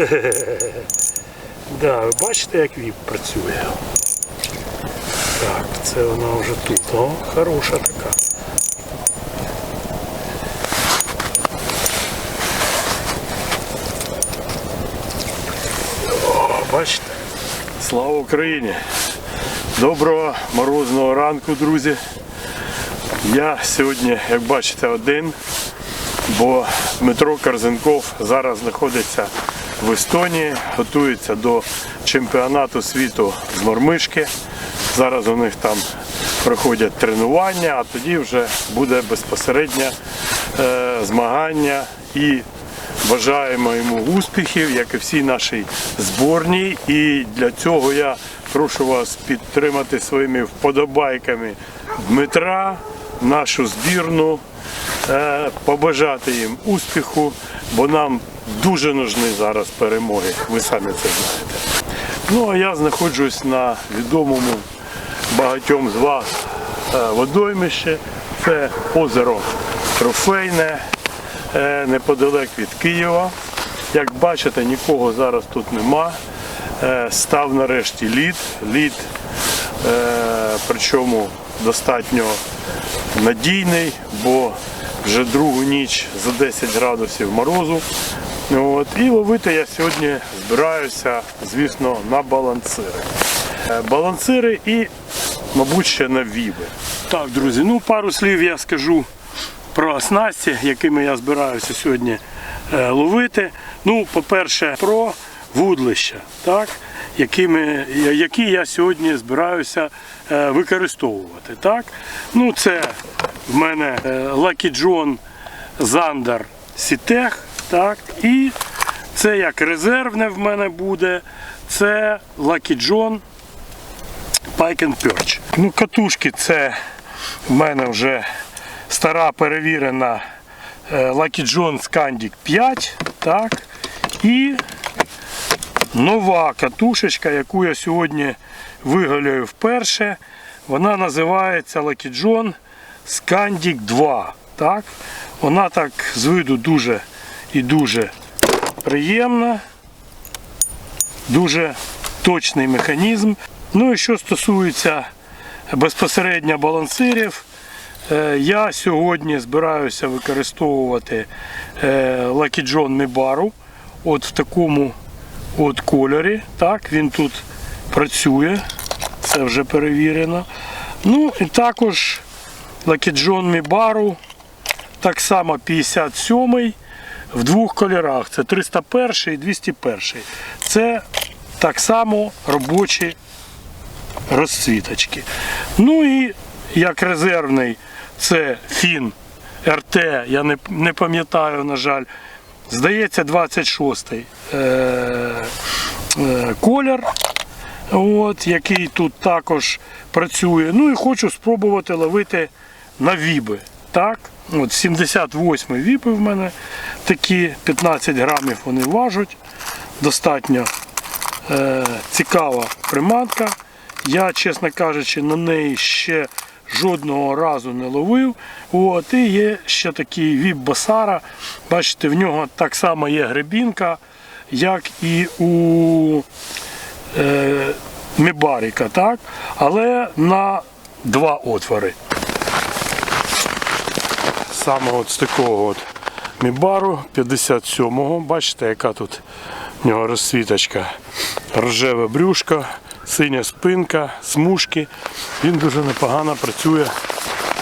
Да, ви бачите, як віп працює. Так, це вона вже тут. О, хороша така. О, бачите? Слава Україні! Доброго морозного ранку, друзі. Я сьогодні, як бачите, один, бо Дмитро Корзенков зараз знаходиться в Естонії, готується до чемпіонату світу з мормишки. Зараз у них там проходять тренування, а тоді вже буде безпосереднє е, змагання і бажаємо йому успіхів, як і всій нашій зборній. І для цього я прошу вас підтримати своїми вподобайками Дмитра, нашу збірну, е, побажати їм успіху, бо нам дуже нужні зараз перемоги. Ви самі це знаєте. Ну а я знаходжусь на відомому багатьом з вас е, водоймище. Це озеро Трофейне, е, неподалек від Києва. Як бачите, нікого зараз тут нема. Е, Став нарешті лід. Лід, причому достатньо надійний, бо вже другу ніч за 10 градусів морозу. От. І ловити я сьогодні збираюся, звісно, на балансири. Е, Балансири і, мабуть, ще на віби. Так, друзі, ну пару слів я скажу про снасті, якими я збираюся сьогодні е, ловити. Ну, по-перше, про вудлища, так, якими, які я сьогодні збираюся е, використовувати. Так. Ну, це в мене Lucky John Zander Сітех, так, і це як резервне в мене буде, це Lucky John Pike and Perch. Ну, катушки це в мене вже стара перевірена е, Lucky John Scandic 5. Так. І нова катушечка, яку я сьогодні виголюю вперше. Вона називається Lucky John Scandic 2. Так. Вона так з виду дуже і дуже приємна. Дуже точний механізм. Ну і що стосується безпосередньо балансирів, е, я сьогодні збираюся використовувати е, Lucky John Mibaru от в такому от кольорі. Так, він тут працює, це вже перевірено. Ну і також Lucky John Mibaru, так само 57 в двох кольорах. Це 301 і 201. Це так само робочі розцвіточки. Ну і як резервний це фін РТ, я не, не пам'ятаю, на жаль. Здається, 26-й е, е, колір, от, який тут також працює. Ну і хочу спробувати ловити на віби. Так? От 78 віпи в мене такі, 15 грамів вони важать. Достатньо е, цікава приманка. Я, чесно кажучи, на неї ще жодного разу не ловив. От, і є ще такий віп басара. Бачите, в нього так само є гребінка, як і у е, Мібаріка, так? але на два отвори. Саме от з такого от Мібару 57-го. Бачите, яка тут в нього розсвіточка. Рожеве брюшко, синя спинка, смужки. Він дуже непогано працює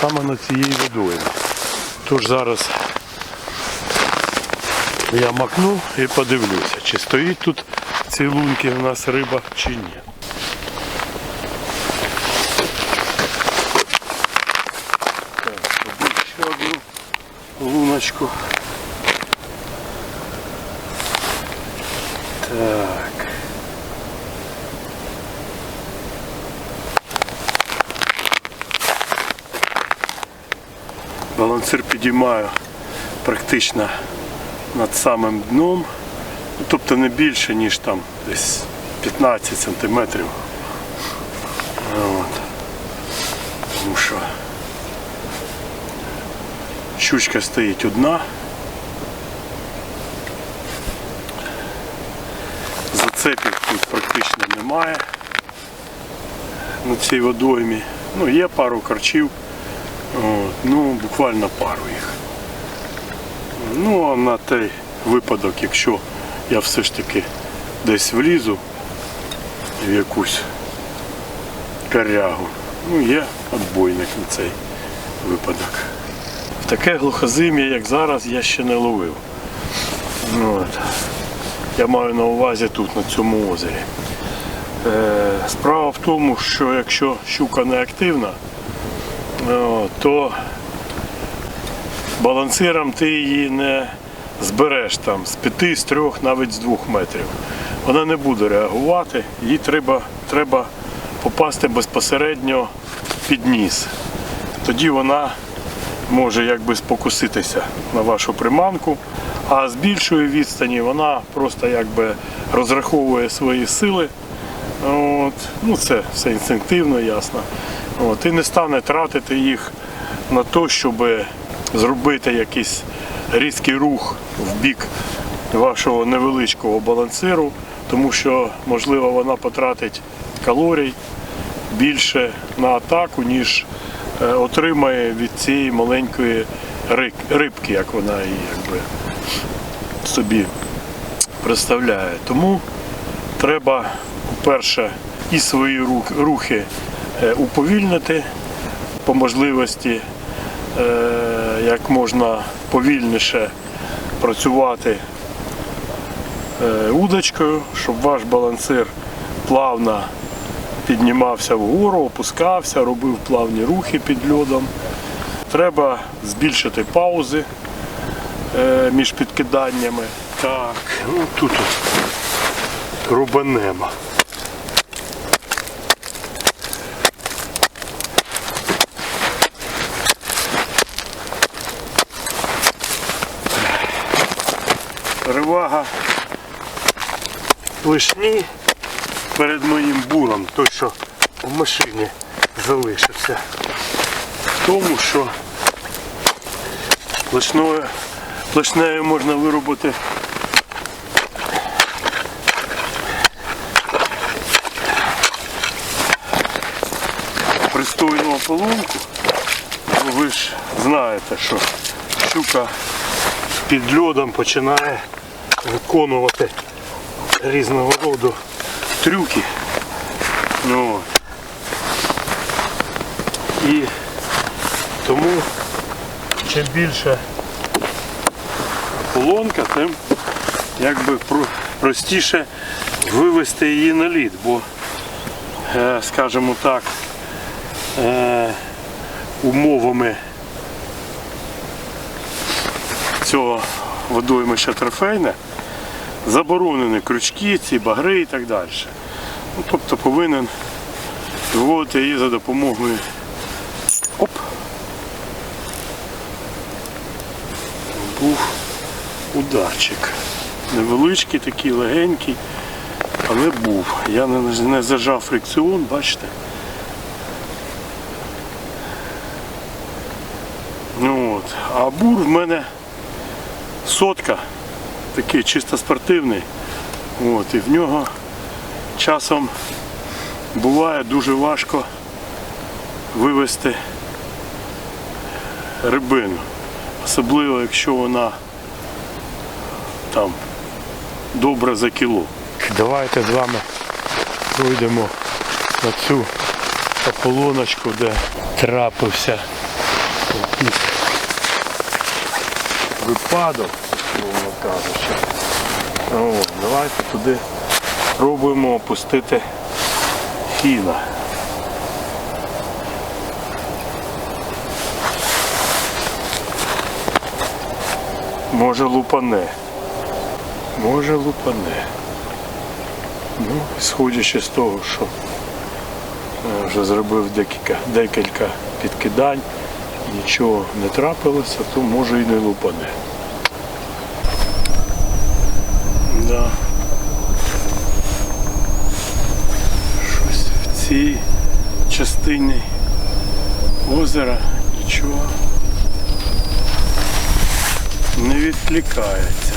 саме над цією водою. Тож зараз я макну і подивлюся, чи стоїть тут в цій лунці у нас риба чи ні. Так, зробив ще одну луночку. Так. Балансир підіймаю практично над самим дном, Ну, тобто не більше, ніж там десь 15 сантиметрів. От. Тому що щучка стоїть одна. Прицепів тут практично немає на цій водоймі. Ну, є пару корчів, от, ну буквально пару їх. Ну, а на той випадок, якщо я все ж таки десь влізу в якусь корягу, ну є отбойник на цей випадок. Таке глухозим'я, як зараз, я ще не ловив. От. Я маю на увазі тут, на цьому озері. Е, Справа в тому, що якщо щука не активна, е, то балансиром ти її не збереш там з п'яти, з трьох, навіть з двох метрів. Вона не буде реагувати, їй треба, треба попасти безпосередньо під ніс. Тоді вона може якби спокуситися на вашу приманку, а з більшої відстані вона просто якби розраховує свої сили. От. Ну, це все інстинктивно, ясно. От. І не стане тратити їх на те, щоб зробити якийсь різкий рух в бік вашого невеличкого балансиру, тому що, можливо, вона потратить калорій більше на атаку, ніж отримає від цієї маленької рибки, як вона її якби, собі представляє. Тому треба, по-перше, і свої рухи е, уповільнити по можливості е, як можна повільніше працювати е, удочкою, щоб ваш балансир плавно піднімався вгору, опускався, робив плавні рухи під льодом. Треба збільшити паузи е, між підкиданнями. Так, ну тут рубанемо. Перевага лишні перед моїм буром, той, що в машині залишився. В тому, що лишною, лишнею можна виробити пристойну ополонку. Бо ви ж знаєте, що щука під льодом починає виконувати різного роду трюки. Ну, і тому чим більше полонка, тим якби про- простіше вивести її на лід, бо, е, скажімо так, е, умовами цього водоймища трофейне заборонені крючки, ці багри і так далі. Ну, тобто повинен виводити її за допомогою оп. Був ударчик. Невеличкий такий, легенький, але був. Я не, не зажав фрикціон, бачите. Ну, от. А бур в мене сотка, такий чисто спортивний. От, і в нього часом буває дуже важко вивести рибину. Особливо, якщо вона там добре за кіло. Давайте з вами пройдемо на цю ополоночку, де трапився якийсь випадок, мовно кажучи. О, давайте туди спробуємо опустити фіна. Може лупане. Може лупане. Ну, сходячи з того, що е, вже зробив декілька, декілька підкидань, нічого не трапилося, то може і не лупане. Да. Щось в цій частині озера нічого не відкликається.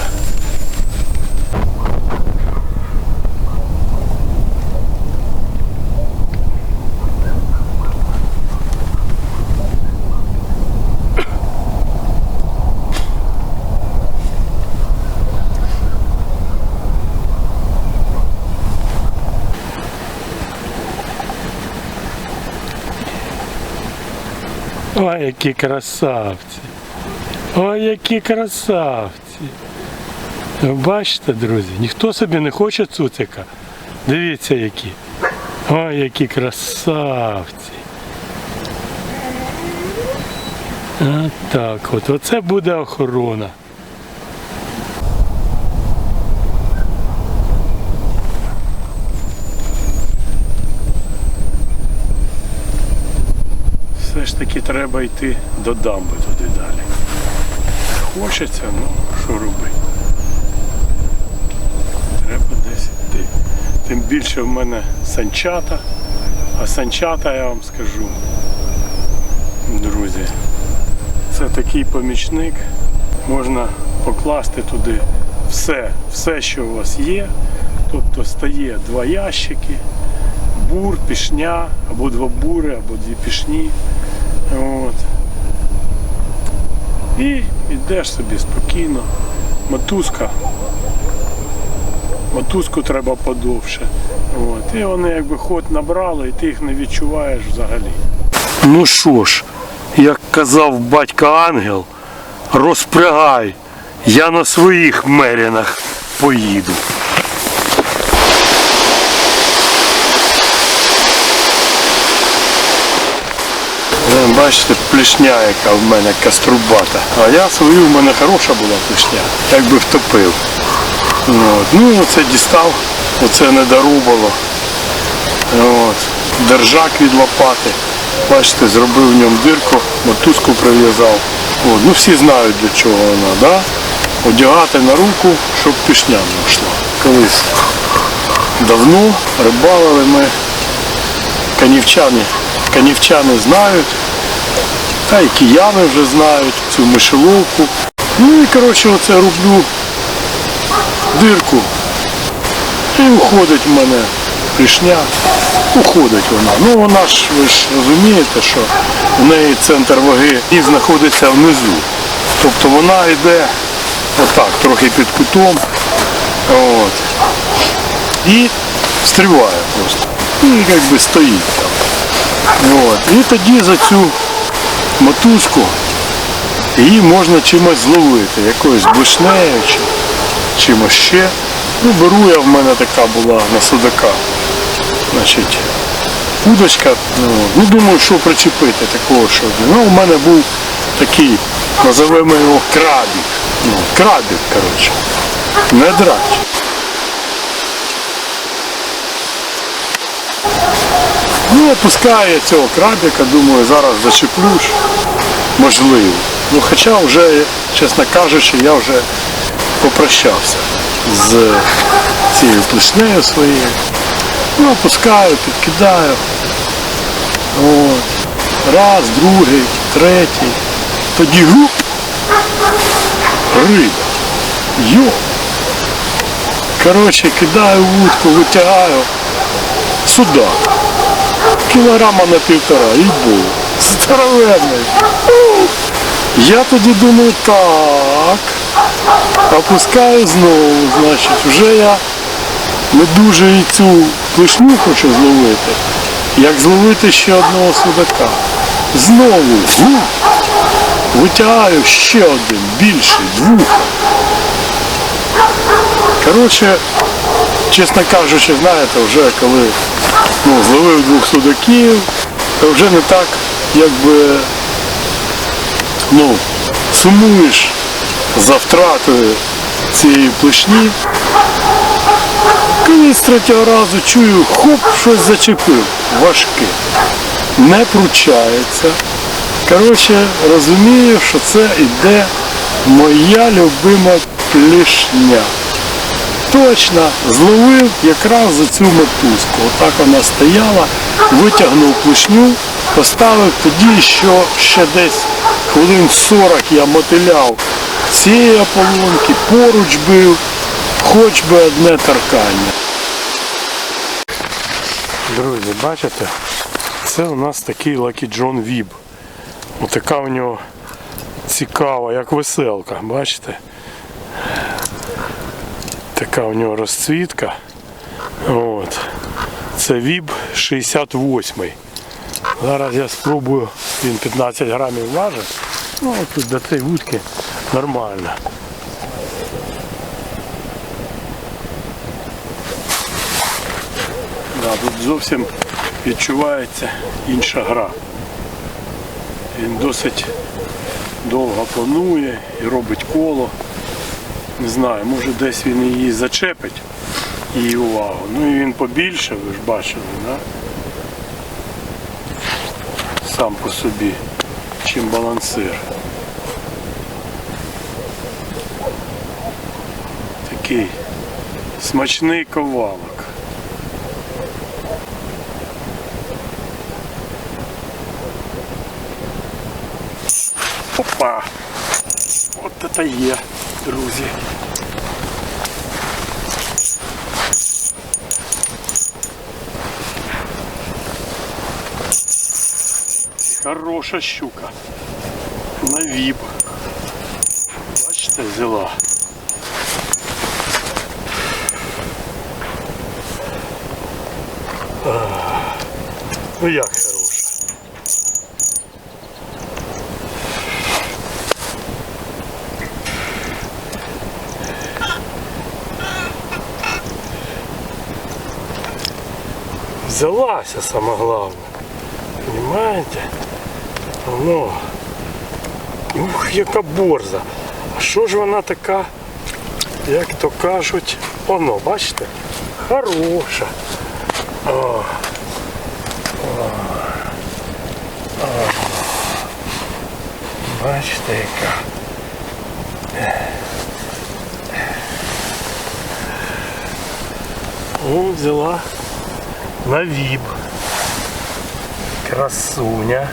Ой, які красавці. Ой, які красавці. Бачите, друзі, ніхто собі не хоче цуцика. Дивіться які. Ой, які красавці. А так от. Оце буде охорона. Все ж таки треба йти до дамби туди далі. Хочеться, ну що робити? Треба десь йти. Тим більше в мене санчата, а санчата я вам скажу, друзі, це такий помічник, можна покласти туди все, все, що у вас є. Тобто стає два ящики, бур, пішня, або два бури, або дві пішні. От. І йдеш собі спокійно. Мотузка. Мотузку треба подовше. От. І вони якби ход набрали, і ти їх не відчуваєш взагалі. Ну що ж, як казав батько ангел, розпрягай, я на своїх мерінах поїду. Бачите, плішня, яка в мене каструбата. А я свою в мене хороша була плішня, якби втопив. От. Ну оце дістав, оце не дорубало. От. Держак від лопати. Бачите, зробив в ньому дирку, мотузку прив'язав. Ну всі знають для чого вона, да? Одягати на руку, щоб пішня не йшла. Колись давно рибалили ми канівчани. Канівчани знають, та й кияни вже знають цю мишеловку. Ну і коротше оце роблю дирку. І уходить в мене пішня. Уходить вона. Ну вона ж, ви ж розумієте, що в неї центр ваги і знаходиться внизу. Тобто вона йде отак, трохи під кутом. От. І стріває просто. І якби стоїть там. От. І тоді за цю мотузку її можна чимось зловити, якоюсь блишнею чи чимось ще. Ну, беру я в мене така була на судака. Значить, удочка, ну, ну думаю, що причепити такого, що. Ну, у мене був такий, називаємо його крабік. Ну, крабік, коротше. Не драч. Ну, опускаю я цього крабіка, думаю, зараз зачеплюш. Можливо. Ну хоча вже, чесно кажучи, я вже попрощався з цією плеснею своєю. Ну, опускаю, підкидаю. От. Раз, другий, третій. Тоді гуп. Риба. Йо. Коротше, кидаю вудку, витягаю. Сюди кілограма на півтора, і був. Здоровенний. Я тоді думаю, так. Опускаю знову, значить, вже я не дуже і цю плешню хочу зловити. Як зловити ще одного судака. Знову витягаю ще один, більший, двох. Коротше, чесно кажучи, знаєте, вже коли ну, зловив двох судаків, то вже не так, якби ну, сумуєш за втратою цієї плешні. Коли з третього разу чую, хоп, щось зачепив, важке. Не пручається. Коротше, розумію, що це іде моя любима плішня точно зловив якраз за цю мотузку. Отак вона стояла, витягнув плешню, поставив тоді, що ще десь хвилин 40 я мотиляв цієї ополонки, поруч бив, хоч би одне торкання. Друзі, бачите, це у нас такий Lucky John Vib. Отака у нього цікава, як веселка, бачите? Така у нього розцвітка. От. Це ВІБ 68. Зараз я спробую, він 15 грамів важить. Ну, тут до цієї вудки нормально. Да, тут зовсім відчувається інша гра. Він досить довго планує і робить коло. Не знаю, може десь він її зачепить, її увагу. Ну і він побільше, ви ж бачили, да? сам по собі, чим балансир. Такий смачний ковалок. Опа! От це є, друзі. Хороша щука. На віп. Бачите, взяла. Ну як Взялася саме головне. Понимаете? Ну. Ух, яка борза. А що ж вона така, як то кажуть, воно, бачите? Хороша. О. О. О. Бачите, яка. Ну, взяла на віб. Красуня.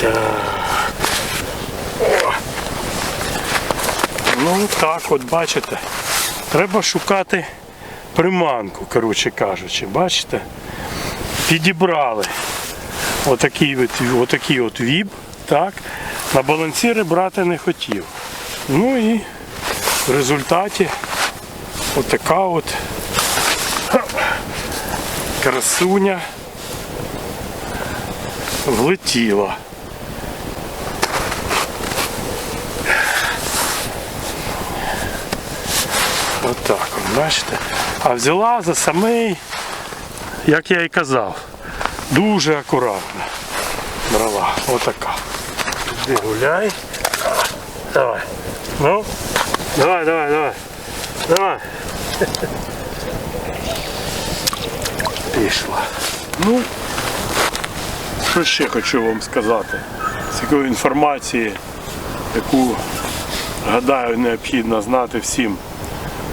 Так. О. Ну так, от бачите. Треба шукати приманку, коротше кажучи, бачите? Підібрали отакий от, отакий от віб, так. На балансіри брати не хотів. Ну і в результаті отака от красуня влетіла. Отак, от, бачите? А взяла за самий, як я і казав, дуже акуратно брала. Отака. Іди гуляй. Давай. Ну, давай, давай, давай. Давай. Пішла. Ну, що ще хочу вам сказати? З якої інформації, яку, гадаю, необхідно знати всім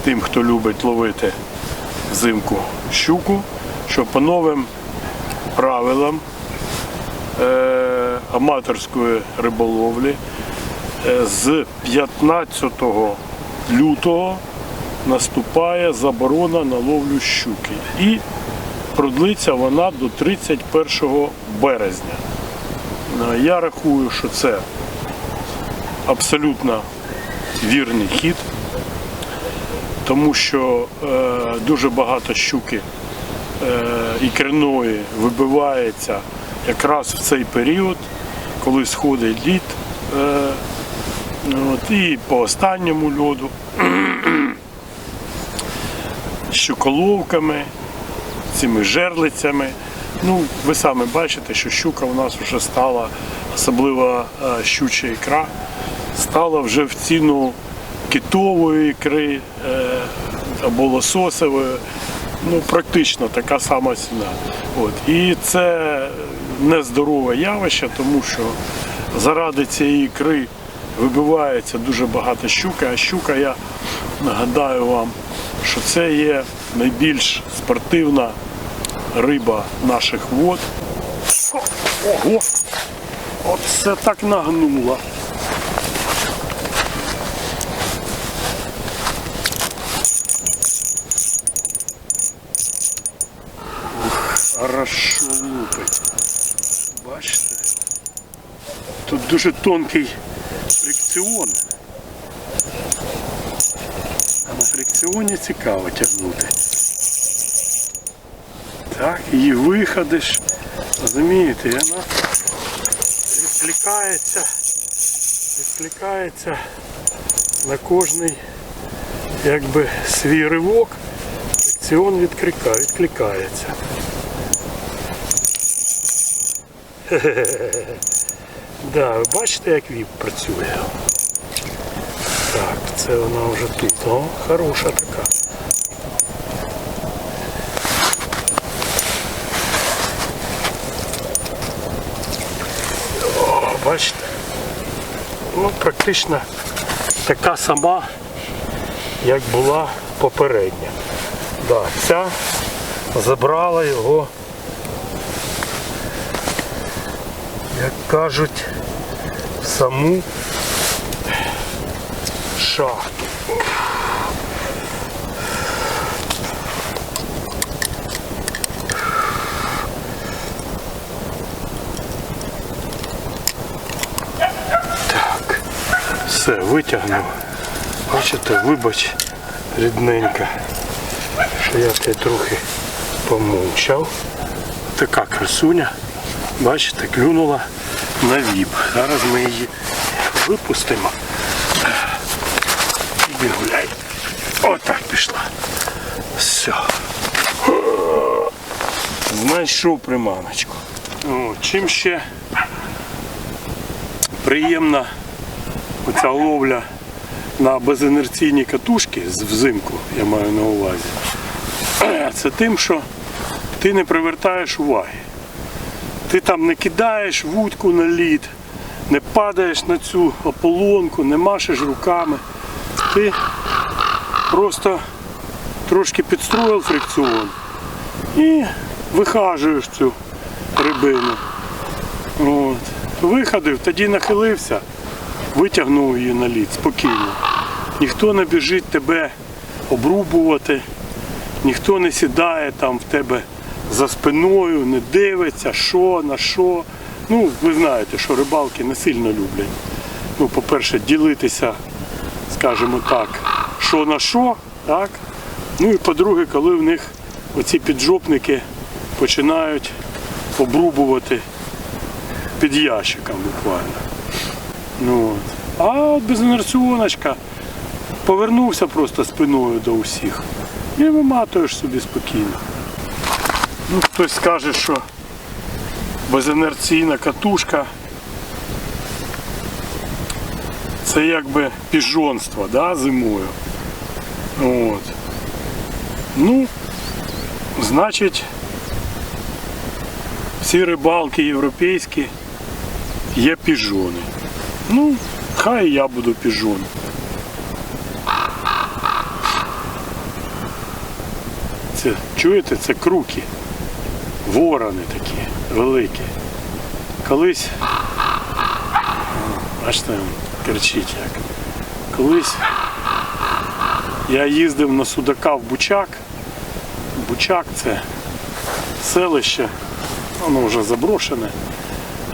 тим, хто любить ловити взимку щуку, що по новим правилам е, аматорської риболовлі з 15 лютого наступає заборона на ловлю щуки. І продлиться вона до 31 березня. Е, Я рахую, що це абсолютно вірний хід, тому що е, дуже багато щуки е, ікряної вибивається якраз в цей період, коли сходить лід. От, і по останньому льоду щуколовками, цими жерлицями. Ну, ви самі бачите, що щука у нас вже стала, особливо е, щуча ікра, стала вже в ціну китової ікри е, або лососової. Ну, практично така сама ціна. От. І це нездорове явище, тому що заради цієї ікри вибивається дуже багато щуки, а щука, я нагадаю вам, що це є найбільш спортивна риба наших вод. Ого! Оце так нагнуло. Хорошо лупить. Бачите? Тут дуже тонкий фрикціон. На фрикціоні цікаво тягнути. Так, її виходиш. Розумієте, і вона відкликається, відкликається на кожний якби свій ривок. Фрикціон відкликає, відкликається. Да, ви бачите, як віп працює. Так, це вона вже тут. О, хороша така. О, бачите? Ну, практично така сама, як була попередня. Да, ця забрала його, як кажуть, саму шахту. Так, все, витягнув. Бачите, вибач, рідненька, що я тебе трохи помовчав. Така красуня, бачите, клюнула на віп. Зараз ми її випустимо. Іди гуляй. Отак пішла. Все. Знайшов приманочку. О, чим ще приємна оця ловля на безінерційні катушки з взимку, я маю на увазі. Це тим, що ти не привертаєш уваги. Ти там не кидаєш вудку на лід, не падаєш на цю ополонку, не машеш руками. Ти просто трошки підстроїв фрикціон і вихажуєш цю рибину. От. Виходив, тоді нахилився, витягнув її на лід спокійно. Ніхто не біжить тебе обрубувати, ніхто не сідає там в тебе за спиною, не дивиться, що, на що. Ну, ви знаєте, що рибалки не сильно люблять. Ну, по-перше, ділитися, скажімо так, що на що, так? Ну і по-друге, коли в них оці піджопники починають обрубувати під ящиком буквально. Ну, от. А от безінерціоночка повернувся просто спиною до усіх і виматуєш собі спокійно. Ну, хтось скаже, що безінерційна катушка це якби піжонство да, зимою. От. Ну, значить, всі рибалки європейські є піжони. Ну, хай я буду піжон. Це, чуєте, це круки. Ворони такі великі. Колись, він кричить як. Колись я їздив на Судака в Бучак. Бучак це селище, воно вже заброшене,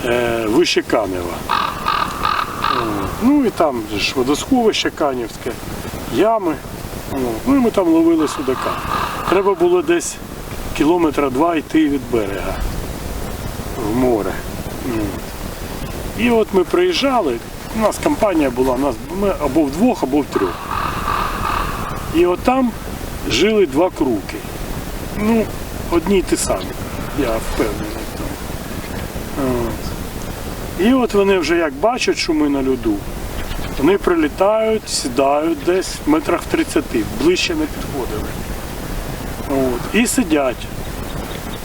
е, вище Канева. Ну і там ж водосховище Канівське, ями. Ну і ми там ловили судака. Треба було десь кілометра два йти від берега в море. Ну, І от ми приїжджали, у нас компанія була, нас ми або вдвох, або втрьох. І от там жили два круки. Ну, одні ті самі, я впевнений в. От. І от вони вже як бачать, що ми на льоду, вони прилітають, сідають десь в метрах 30, ближче не підходили. І сидять,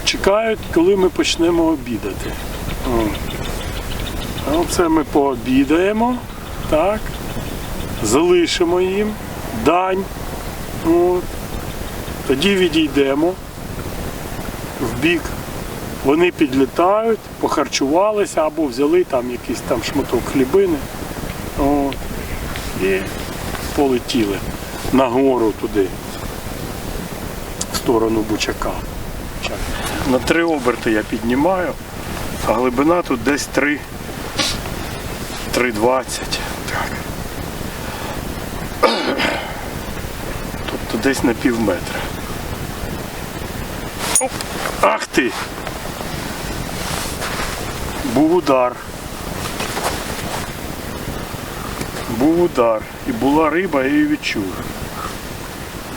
чекають, коли ми почнемо обідати. Оце ми пообідаємо, так, залишимо їм дань. От. Тоді відійдемо в бік. Вони підлітають, похарчувалися або взяли там якийсь там шматок хлібини. От, і полетіли нагору туди, сторону Бучака. На три оберти я піднімаю, а глибина тут десь 3, 3,20. Так. десь на пів метра. Оп! Ах ти! Був удар. Був удар. І була риба, я її відчув.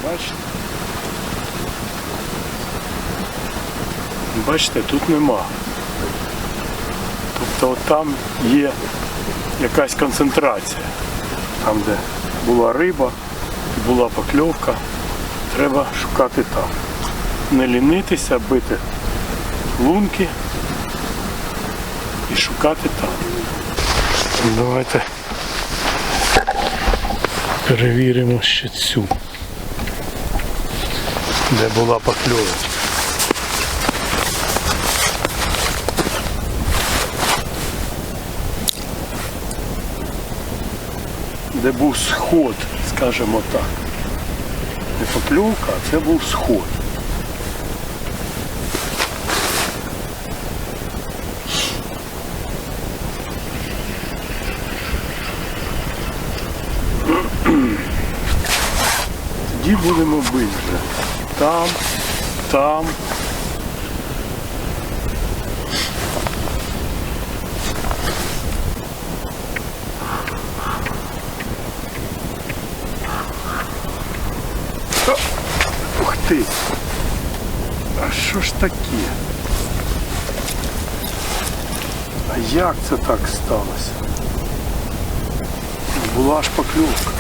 Бачите? Бачите, тут нема. Тобто от там є якась концентрація. Там, де була риба, була покльовка, треба шукати там. Не лінитися, бити лунки і шукати там. Давайте перевіримо ще цю, де була покльовка. Де був сход, скажімо так. Не покльовка, а це був сход. Тоді будемо бити. Там, там. Ти! А що ж таке? А як це так сталося? Була ж покльовка.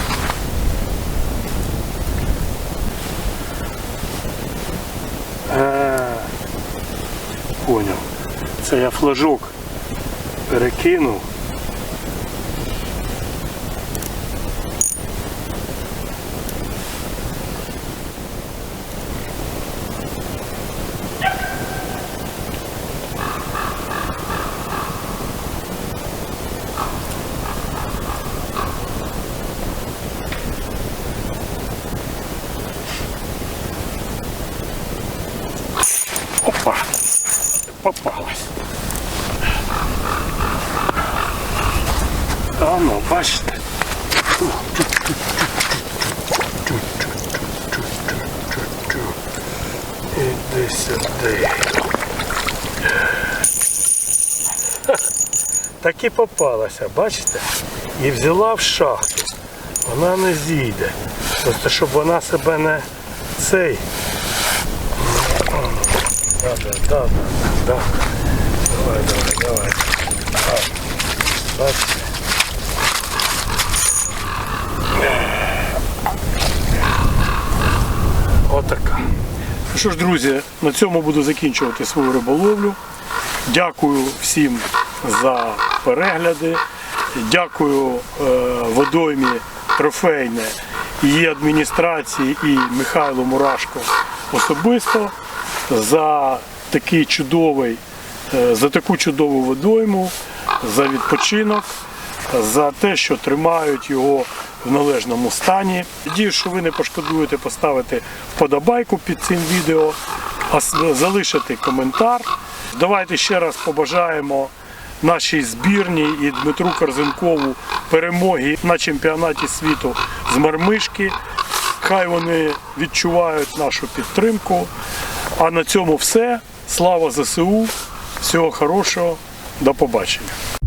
А, Поняв. Це я флажок перекинув. Опа! Попалась. А ну, бачите. Іди сюди. Ха, Так і попалася, бачите? І взяла в шахту. Вона не зійде. Просто щоб вона себе не цей. Да, да, да, да, да. Давай, давай, давай. Бачите? Отака. Ну що ж, друзі, на цьому буду закінчувати свою риболовлю. Дякую всім за перегляди. Дякую е, водоймі трофейне, її адміністрації і Михайлу Мурашко особисто за такий чудовий, е, за таку чудову водойму, за відпочинок, за те, що тримають його в належному стані. Надію, що ви не пошкодуєте поставити вподобайку під цим відео, залишити коментар. Давайте ще раз побажаємо нашій збірній і Дмитру Корзенкову перемоги на чемпіонаті світу з мармишки. Хай вони відчувають нашу підтримку. А на цьому все. Слава ЗСУ. Всього хорошого. До побачення.